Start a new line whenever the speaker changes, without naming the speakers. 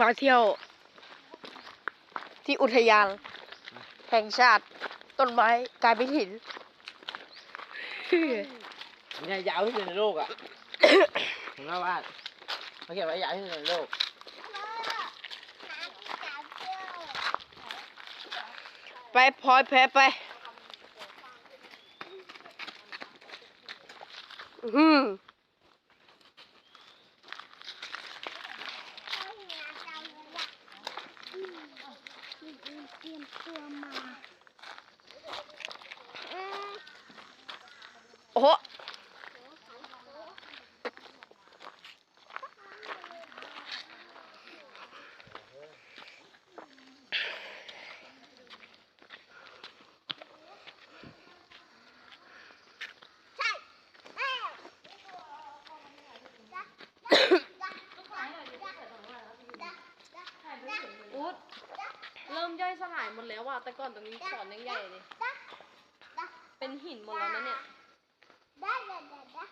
มาเที่ยว ที่อุทยาน แห่งชาติต้นไม้กลายเป็นหิน
เนี่ยยาวที่สุดในโลกอะ ผมเล่าว่าเขาเขียนว่ายาวที่สุดในโลก
ไปพลอยแพ้ไปอื้อหือ
เตรียม ตัวมา
โอ้โห
อุ๊ดเริ่มย่อยสลายหมดแล้วว่ะแต่ก่อนตรงนี้ขอนยังใหญ่เลย เป็นหินหมดแล้วนะเนี่ย
ได้ได้ได้ได้ได้